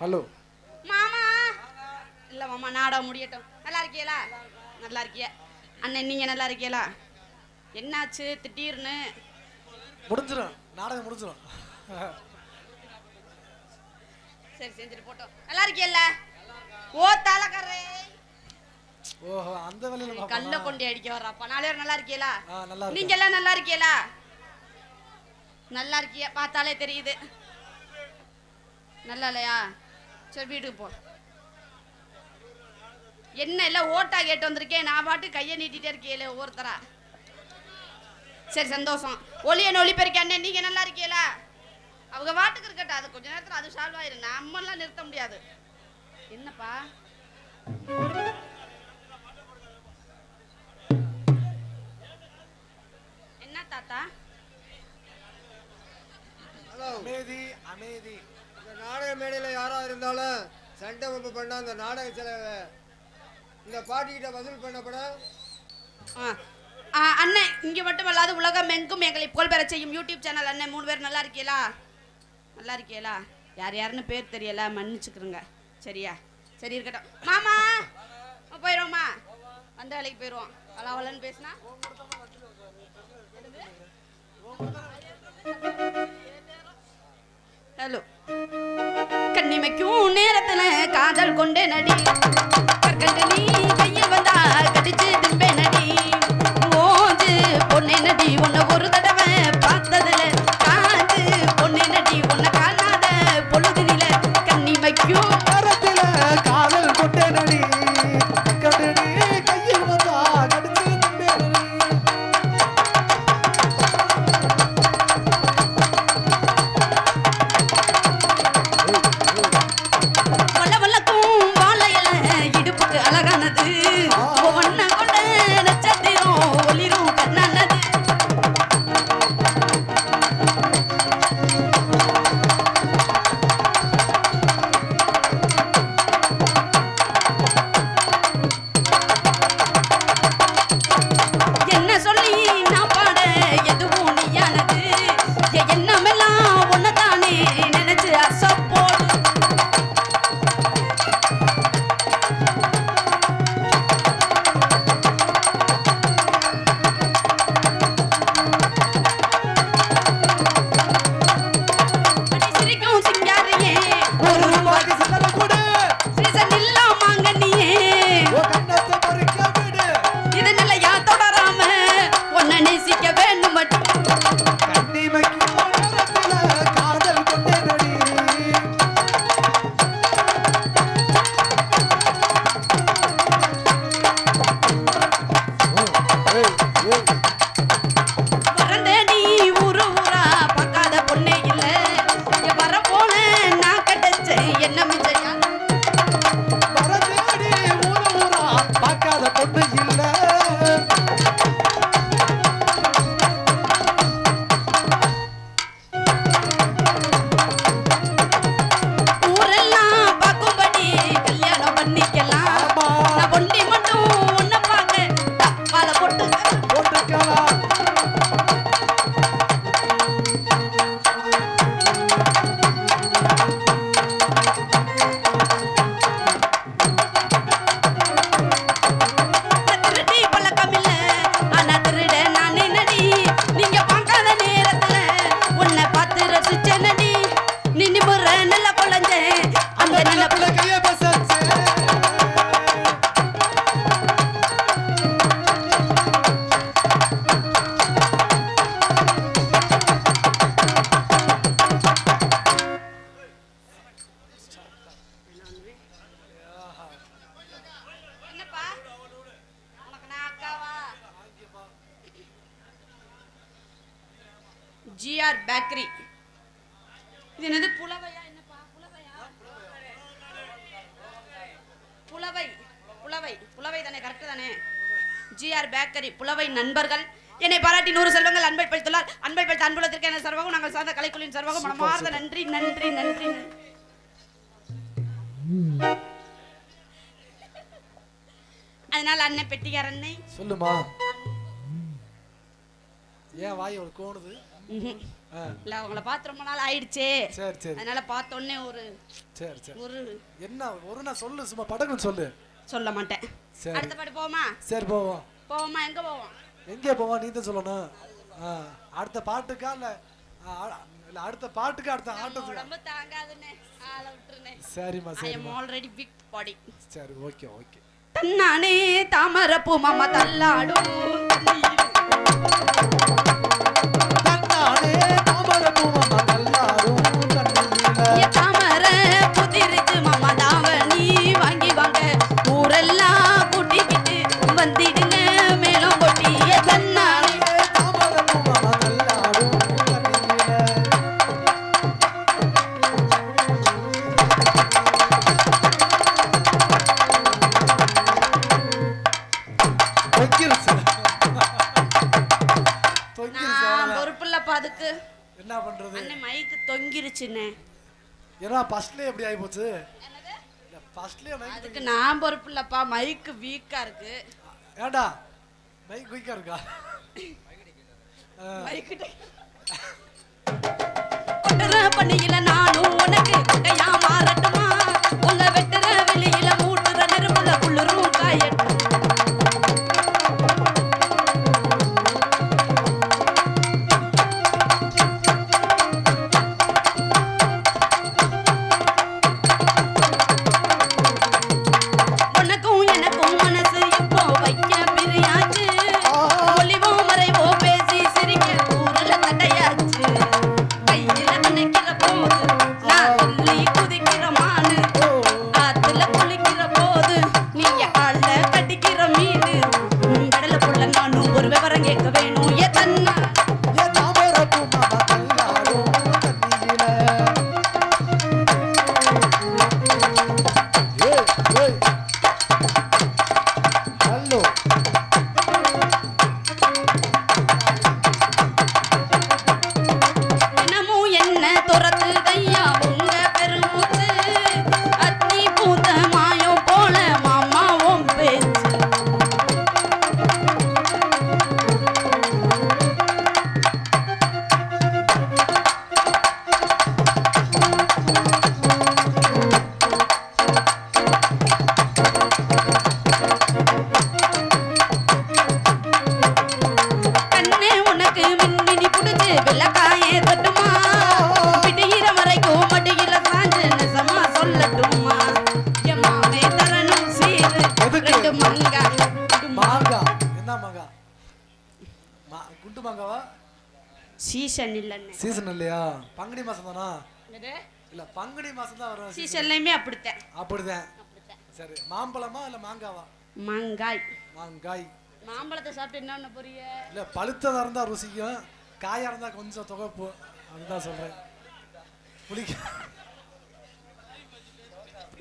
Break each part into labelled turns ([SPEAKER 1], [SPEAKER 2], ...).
[SPEAKER 1] Hello
[SPEAKER 2] மாமா. இல்ல மாமா நாடகம் முடியட்டும். நல்லா இருக்கீங்களா நல்லா இருக்கிய. அண்ணன் நீங்க நல்லா இருக்கீங்களா என்னாச்சு? திடீர்னு.
[SPEAKER 1] முடிஞ்சிடும் நாடகம் முடிஞ்சிடும்
[SPEAKER 2] சரி செஞ்சுட்டு போட்டோம். நல்லா இருக்கீல்ல ஓ தலைக்கரே
[SPEAKER 1] ஓஹோ அந்த வேலையில
[SPEAKER 2] கல்ல கொண்டு அடிக்க வர்றாப்பா. நாலு பேர் நல்லா இருக்கீங்களா
[SPEAKER 1] நல்லா
[SPEAKER 2] நீங்க எல்லாம் நல்லா இருக்கீங்களா நல்லா இருக்கிய. பார்த்தாலே தெரியுது. நல்லா இல்லையா? சரி வீட்டுக்கு போ. என்ன எல்லாம் ஓட்டா கேட்டு வந்திருக்கேன். நான் பாட்டு கையை நீட்டிட்டே இருக்கீங்களே ஒவ்வொருத்தரா. சரி சந்தோஷம். ஒளியன் ஒளி பெருக்கி அண்ணன் நீங்க நல்லா இருக்கீங்களா அவங்க வாட்டுக்கு இருக்கட்டும். அது கொஞ்ச நேரத்துல அது சால்வ் ஆயிரும். நம்மளாம் நிறுத்த முடியாது. என்னப்பா? என்ன தாத்தா?
[SPEAKER 3] ஹலோ.
[SPEAKER 1] அமைதி அமைதி.
[SPEAKER 3] இந்த நாடக மேடையில் யாரா இருந்தாலும் சண்டை வம்பு பண்ணா அந்த நாடக செலவை இந்த பாட்டிக்கிட்ட வசூல் பண்ணப்பட
[SPEAKER 2] ஆ. ஆ, அண்ணன் இங்க மட்டும் அல்லாது உலகம் எங்கும் எங்களை புகழ் பெற செய்யும் யூடியூப் சேனல் அண்ணன் மூணு பேர் நல்லா இருக்கீங்களா நல்லா இருக்கீங்களா யார் யாருன்னு பேர் தெரியல மன்னிச்சுக்கிறோங்க சரியா? சரி இருக்கட்டும். மாமா போயிடுவோமா வந்த வேலைக்கு போயிடுவோம் அலாவலன்னு பேசினா? கண்ணிமைக்கும் நேரத்துல காதல் கொண்டே நடி கற்கண்டு ஜிஆர் பேக்கரி. இது என்னது? புலவையா? என்னப்பா புலவையா? புலவை. புலவை. புலவை தானே கரெக்டு தானே? ஜிஆர் பேக்கரி புலவை நண்பர்கள். என்னை பாராட்டி நூறு செல்வங்கள் அன்பை பழித்துள்ளார். அன்பை பழித்த அன்புலத்திற்கு என சர்வகம் நாங்கள் சார்ந்த கலைக்குழுவின் சர்வகம் மனமார்ந்த நன்றி நன்றி நன்றி. அதனால அண்ணன் பெட்டிக்கார அண்ணே
[SPEAKER 1] சொல்லுமா? ஏன் வாய் ஒரு கோணுது?
[SPEAKER 2] இல்ல உங்களை பார்த்து ரொம்ப நாள் ஆயிடுச்சே.
[SPEAKER 1] சரி சரி.
[SPEAKER 2] அதனால பார்த்த உடனே ஒரு
[SPEAKER 1] சரி சரி.
[SPEAKER 2] ஒரு
[SPEAKER 1] என்ன ஒரு நான் சொல்லு சும்மா படகுன்னு சொல்லு.
[SPEAKER 2] சொல்ல மாட்டேன்.
[SPEAKER 1] சரி.
[SPEAKER 2] அடுத்த பாட்டு போவோமா?
[SPEAKER 1] சரி போவோம்.
[SPEAKER 2] போவோமா? எங்க போவோம்?
[SPEAKER 1] எங்கே போவோம்? நீ தான் சொல்லணும். அடுத்த பாட்டுக்கா இல்ல இல்ல அடுத்த பாட்டுக்கு அடுத்த ஆட்டத்துக்கா?
[SPEAKER 2] உடம்பு தாங்காதுன்னு ஆள விட்டுருனே.
[SPEAKER 1] சரிம்மா
[SPEAKER 2] ஐ எம்
[SPEAKER 1] சரிம்மா.
[SPEAKER 2] ஆல்ரெடி பிக் பாடி
[SPEAKER 1] சரி ஓகே ஓகே.
[SPEAKER 2] தன்னானே தாமரப்பூ மாமா தள்ளாடும்.
[SPEAKER 1] ஏன்னா ஃபர்ஸ்ட்லயே எப்படி ஆகி போச்சு ஃபர்ஸ்ட்லயே
[SPEAKER 2] அதுக்கு நான் பொறுப்பில்லப்பா மைக்கு வீக்கா இருக்கு.
[SPEAKER 1] ஏண்டா மைக் குயிக்கா இருக்கா?
[SPEAKER 2] மைக்கு கொட்டுற பண்ணியில நானும் உனக்கு மாறட்டுமா. மங்கா.
[SPEAKER 1] மாங்கா. என்ன மாங்கா? மா குண்டு மாங்காவா?
[SPEAKER 2] சீசன் இல்லைன்னு.
[SPEAKER 1] சீசன் இல்லையா? பங்குனி மாசம் தானா? இல்ல பங்குனி மாசம் தான் வரும்.
[SPEAKER 2] சீசன்லையுமே அப்படித்தான்.
[SPEAKER 1] அப்படிதான் சரி மாம்பழமா இல்ல மாங்காவா?
[SPEAKER 2] மங்காய்.
[SPEAKER 1] மாங்காய்.
[SPEAKER 2] மாம்பழத்தை சாப்பிட்டு என்ன போறீங்க?
[SPEAKER 1] இல்ல பழுத்ததா இருந்தா ருசிக்கும் காயா இருந்தா கொஞ்சம் துகைப்பு. அதுதான் சொல்றேன். புளிக்க.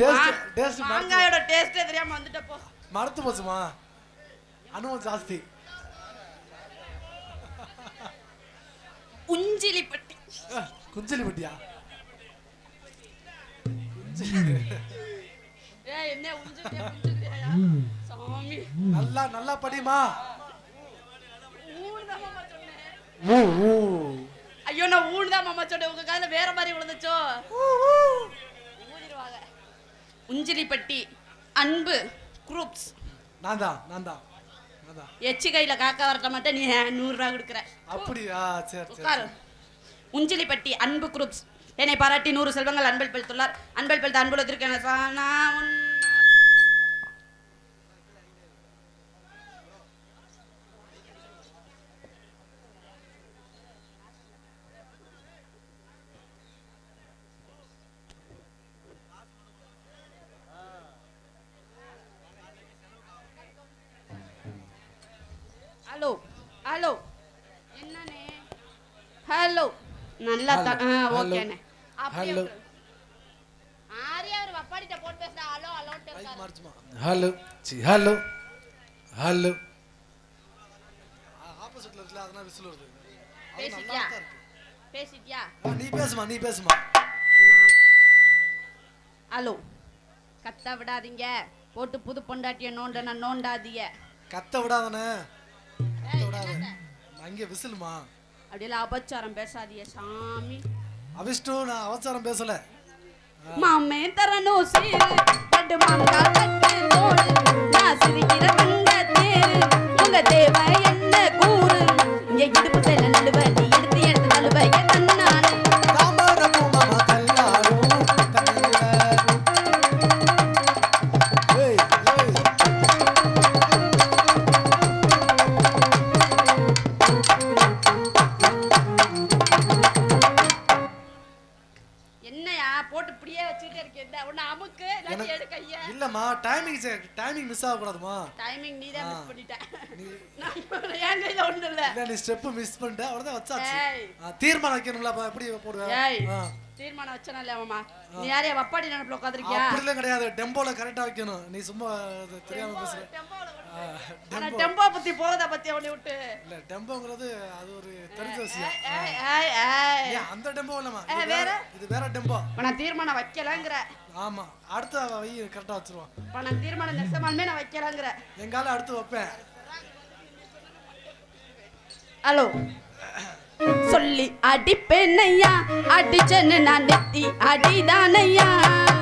[SPEAKER 1] டேஸ்ட் டேஸ்ட்
[SPEAKER 2] மாங்காயோட டேஸ்டே தெரியாம வந்துட்டப்போ.
[SPEAKER 1] மறுத்து போச்சுமா? அனுபவம் ஜாஸ்தி.
[SPEAKER 2] உஞ்சிலிப்பட்டி
[SPEAKER 1] அஹ், குஞ்சலி பட்டியா
[SPEAKER 2] ஏ என்ன உஞ்சிலியா உஞ்சிலியா சாமி.
[SPEAKER 1] நல்லா நல்லா படிமா
[SPEAKER 2] ஐயோ நான் ஊனுதான் மாமா சொன்னேன். உங்க காதுல வேற மாதிரி விழுந்துச்சோ. ஊதிருவாங்க உஞ்சிலிப்பட்டி அன்பு. குரூப்ஸ்.
[SPEAKER 1] நான் தான் நான் தான் நான்
[SPEAKER 2] எச்சி கையில காக்கா வரட்ட மட்டும் நீ நூறுரூவா கொடுக்குற.
[SPEAKER 1] அப்படியா? சரி சரி
[SPEAKER 2] உட்காரு. உஞ்சிலிப்பட்டி அன்பு குரூப்ஸ். என்னை பாராட்டி நூறு செல்வங்கள் அன்பல் பழித்துள்ளார் அன்பல் பழித்த அன்புலத்திற்கு என சானா உன் ஹலோ ஹலோ என்னண்ணே ஹலோ நல்லா தான் ஆ
[SPEAKER 1] Hello.
[SPEAKER 2] ஓகேண்ணே அப்படியே
[SPEAKER 1] Hello.
[SPEAKER 2] விட்டுரு. ஆரியா ஒரு வப்பாடிட்ட போட்டு பேசுறா ஹலோ
[SPEAKER 1] ஹலோ சி ஹலோ ஹலோ செட்ல இருக்குல்ல அதனால விசில் வருது. அது நல்லா
[SPEAKER 2] பேசிட்டியா?
[SPEAKER 1] தான் இருக்கு.
[SPEAKER 2] பேசிட்டியா?
[SPEAKER 1] ஆ, நீ பேசுமா நீ பேசுமா?
[SPEAKER 2] நான் ஹலோ. கத்த விடாதீங்க. போட்டு புது பொண்டாட்டிய நோண்டன நோண்டாதீங்க.
[SPEAKER 1] கத்த விடாதனே கத்த விடாத. அங்கே விசிலுமா?
[SPEAKER 2] அப்படியெல்லாம் அபச்சாரம் பேசாதீங்க சாமி.
[SPEAKER 1] அபிஷ்டு நான் அவசரம் பேசல.
[SPEAKER 2] மாமே தரணும் சீரு ரெண்டு மாங்கா கட்டு தோடு நான் சிரிக்கிற தங்க தேரு உங்க தேவை என்ன கூறு? இங்க இடுப்பு
[SPEAKER 1] மிஸ் ஆகக்கூடாதுமா
[SPEAKER 2] டைமிங் நீ தான். மிஸ் பண்ணிட்ட
[SPEAKER 1] நீ
[SPEAKER 2] நான் என் கையில ஒண்ணும் இல்ல
[SPEAKER 1] இல்ல நீ ஸ்டெப் மிஸ் பண்ணிட்ட? அவ்வளவுதான் வச்சாச்சு. தீர்மானம் வைக்கணும்ல எப்படி போடுவ?
[SPEAKER 2] ஏய்.
[SPEAKER 1] ஆ.
[SPEAKER 2] தீர்மானம் வச்சனா இல்ல மாமா நீ யாரையா வப்பாடி நினைப்புல உட்காந்துருக்கியா
[SPEAKER 1] அப்படிலாம் கிடையாது. டெம்போல கரெக்டா வைக்கணும். நீ சும்மா தெரியாம பேசுற.
[SPEAKER 2] ஆனா
[SPEAKER 1] டெம்போ
[SPEAKER 2] பத்தி போறத பத்தி அவனை விட்டு.
[SPEAKER 1] இல்ல டெம்போங்கிறது அது ஒரு தெரிஞ்ச விஷயம். அந்த டெம்போ இல்லம்மா.
[SPEAKER 2] ஏய்,
[SPEAKER 1] இது
[SPEAKER 2] வேற?
[SPEAKER 1] வேற இது வேற டெம்போ
[SPEAKER 2] நான் தீர்மானம் வைக்கலங்கிற.
[SPEAKER 1] ஆமா அடுத்த கரெக்டா வச்சிருவோம்
[SPEAKER 2] இப்ப நான் தீர்மானம் நெசமாலுமே நான் வைக்கலங்கிற.
[SPEAKER 1] எங்கால அடுத்து வைப்பேன்.
[SPEAKER 2] ஹலோ. சொல்லி அடிப்பேன் ஐயா. அடிச்சன்னு நான் நெத்தி அடிதானையா
[SPEAKER 1] சொல்லி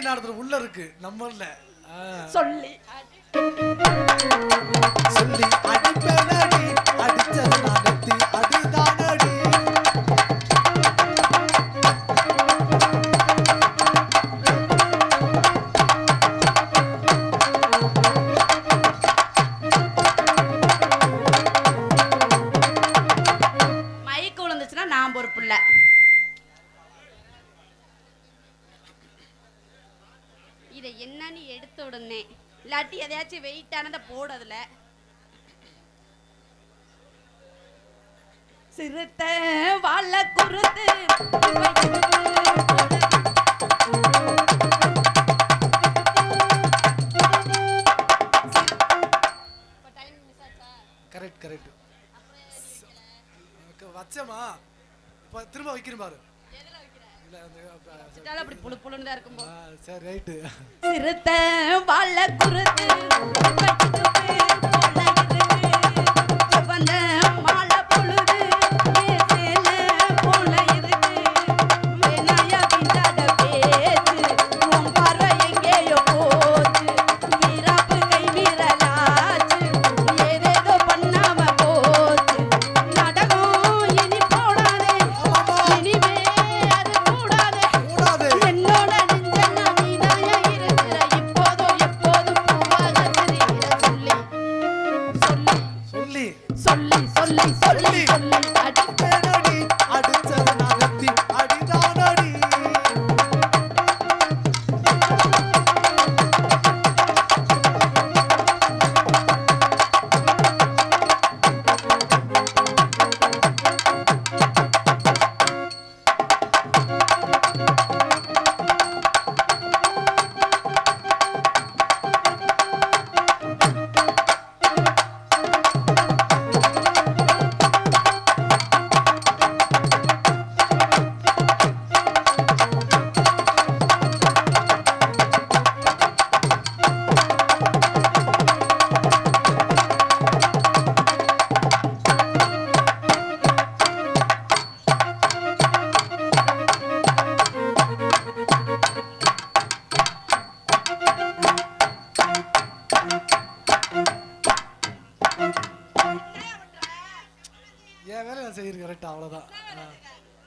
[SPEAKER 1] அதுக்கெல்லாம் உள்ள இருக்கு. நம்ம இல்ல.
[SPEAKER 2] சொல்லி. எதையாச்சும் வெயிட்டானதை போடுறதுல சிறுத்த வாழ குருத்து.
[SPEAKER 1] கரெக்ட் கரெக்ட் வச்சமா? இப்ப திரும்ப வைக்கிறேன் பாரு.
[SPEAKER 2] அப்படி புழு புழுன்னு தான் இருக்கும்
[SPEAKER 1] சரி ரைட்டு.
[SPEAKER 2] சிறுத்த வாழ குருத்து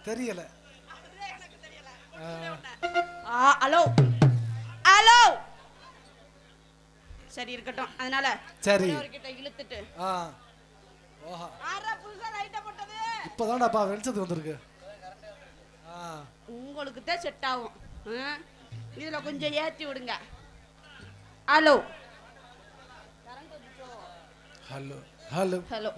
[SPEAKER 1] தெரியல.
[SPEAKER 2] ஹலோ. ஹலோ. சரி இருக்கட்டும். அதனால
[SPEAKER 1] சரி.
[SPEAKER 2] கிட்ட இழுத்துட்டு.
[SPEAKER 1] ஆ. ஓஹா.
[SPEAKER 2] ஆறா புதுசா லைட்ட போட்டது?
[SPEAKER 1] இப்போதான்டாப்பா வெளிச்சத்துக்கு வந்திருக்கு. ஆ.
[SPEAKER 2] உங்களுக்கு தான் செட் ஆகும்? இதுல கொஞ்சம் ஏத்தி விடுங்க. ஹலோ.
[SPEAKER 1] ஹலோ. ஹலோ.
[SPEAKER 2] ஹலோ.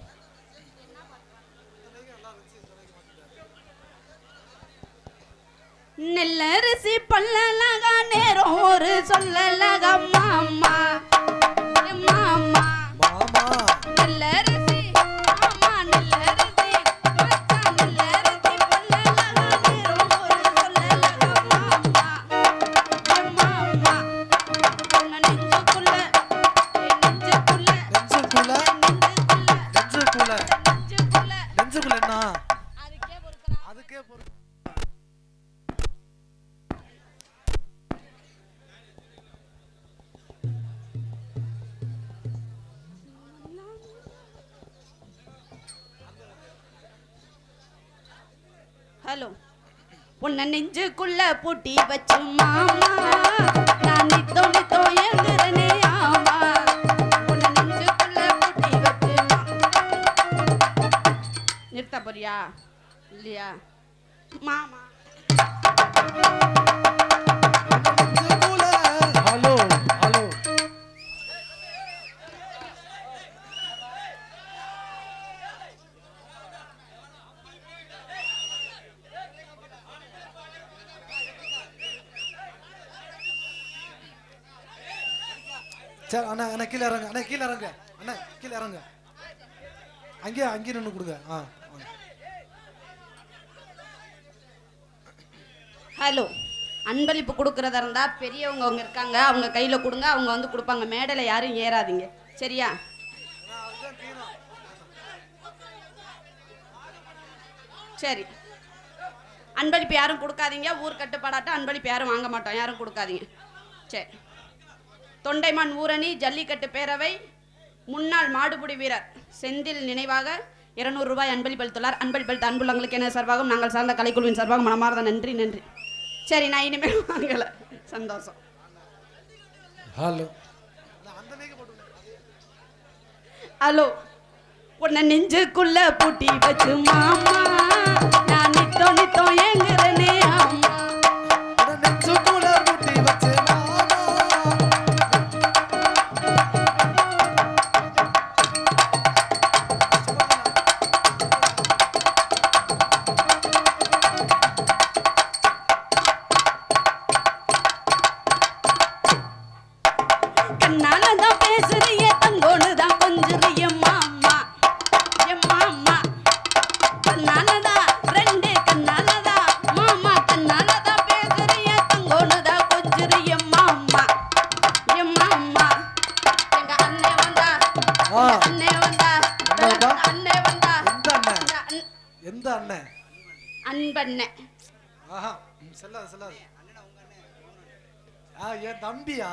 [SPEAKER 2] நெல்லரிசி பல்லலகா நேரம் ஒரு சொல்லலகா மாமா. ஹலோ. உன்னை நெஞ்சுக்குள்ள பூட்டி வச்சு மாமா நான் நித்தோ நித்தோ ஆமா உன்னை நெஞ்சுக்குள்ள பூட்டி வச்சு நிறுத்த போறியா? இல்லையா? மாமா.
[SPEAKER 1] சார் அண்ணா அண்ணா கீழே இறங்க அண்ணா கீழே இறங்க அண்ணா கீழே இறங்க. அங்கேயே அங்கேயே நின்று கொடுங்க. ஆ
[SPEAKER 2] ஹலோ அன்பளிப்பு கொடுக்கறதா இருந்தா பெரியவங்க அவங்க இருக்காங்க அவங்க கையில கொடுங்க அவங்க வந்து கொடுப்பாங்க. மேடையில் யாரும் ஏறாதீங்க. சரியா? சரி. அன்பளிப்பு யாரும் கொடுக்காதீங்க. ஊர் கட்டுப்பாடாட்டம் அன்பளிப்பு யாரும் வாங்க மாட்டோம். யாரும் கொடுக்காதீங்க. சரி. தொண்டைமான் ஊரணி ஜல்லிக்கட்டு பேரவை முன்னாள் மாடுபிடி வீரர் செந்தில் நினைவாக இருநூறு ரூபாய் அன்பளிப்பளித்துள்ளார் அன்பளிப்பளித்த அன்புள்ளங்களுக்கு என்ன சார்பாகவும் நாங்கள் சார்ந்த கலைக்குழுவின் சார்பாக மனமார்ந்த நன்றி நன்றி. சரி நான் இனிமேல் வாங்கல. சந்தோஷம்.
[SPEAKER 1] ஹலோ.
[SPEAKER 2] ஹலோ. உன்னை நெஞ்சுக்குள்ள பூட்டி வச்சு மாமா. நான் நித்தோ நித்தோ ஏங்குறனே ஆமா அன்பண்ணே
[SPEAKER 1] ஆஹா ம், செல்லாது செல்லாது. ஆ என் தம்பியா?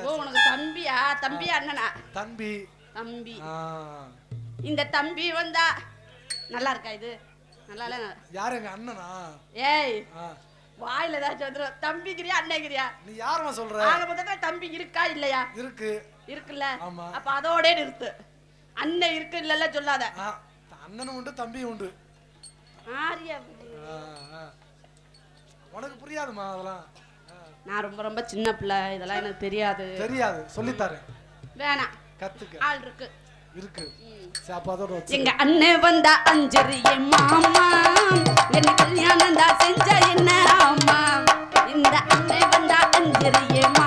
[SPEAKER 2] ஓ. உனக்கு தம்பியா? தம்பி அண்ணனா?
[SPEAKER 1] தம்பி.
[SPEAKER 2] தம்பி. இந்த தம்பி வந்தா நல்லா இருக்கா இது? நல்லா இல்ல
[SPEAKER 1] யார் எங்க அண்ணனா?
[SPEAKER 2] ஏய் வாயில ஏதாச்சும் வந்துடும் தம்பிக்கிறியா அண்ணகிறியா
[SPEAKER 1] நீ யாரம்மா சொல்ற?
[SPEAKER 2] ஆக மொத்தத்துல தம்பி இருக்கா இல்லையா?
[SPEAKER 1] இருக்கு.
[SPEAKER 2] இருக்குல்ல. அப்ப அதோடே நிறுத்து. அண்ணன் இருக்கு இல்லல்ல சொல்லாத.
[SPEAKER 1] அண்ணனும் உண்டு தம்பியும் உண்டு.
[SPEAKER 2] ஆரியா.
[SPEAKER 1] உனக்கு புரியாதுமா அதெல்லாம்?
[SPEAKER 2] நான் ரொம்ப ரொம்ப சின்ன பிள்ளை இதெல்லாம் எனக்கு தெரியாது.
[SPEAKER 1] தெரியாது. சொல்லித்தரேன்.
[SPEAKER 2] வேணாம்.
[SPEAKER 1] கத்துக்க.
[SPEAKER 2] ஆள் இருக்கு.
[SPEAKER 1] இருக்கு.
[SPEAKER 2] எங்க அண்ணன் வந்தா அஞ்சரி மாமா. என்ன கல்யாணம் தான் செஞ்ச என்ன ஆமா? இந்த அண்ணன் வந்தா அஞ்சரி மாமா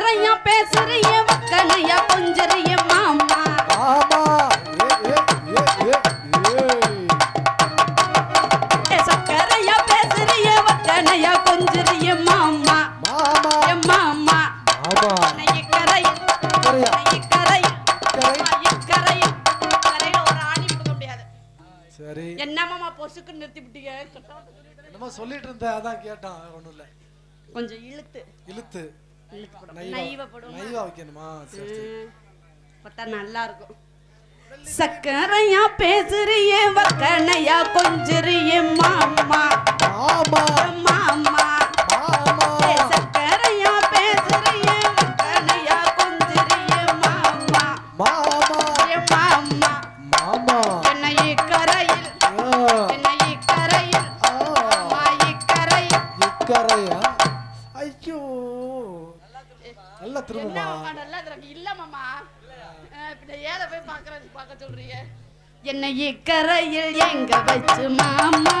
[SPEAKER 2] குத்தறையா பேசுறிய மக்களையா கொஞ்சறிய மாமா.
[SPEAKER 1] ஆமா.
[SPEAKER 2] சக்கரையா பேசுறிய மாமா.
[SPEAKER 1] மாமா.
[SPEAKER 2] பொசுக்கு நிறுத்தி விட்டீங்க
[SPEAKER 1] என்னமோ சொல்லிட்டு இருந்தேன் அதான் கேட்டான் ஒன்றும் இல்லை.
[SPEAKER 2] கொஞ்சம் இழுத்து.
[SPEAKER 1] இழுத்து.
[SPEAKER 2] நல்லா இருக்கும் சக்கரையா பேசுறியே வக்கனையா கொஞ்சிறியே மாமா. மாமா. மாமா. என்னை இக்கரையில் எங்க வச்சு மாமா?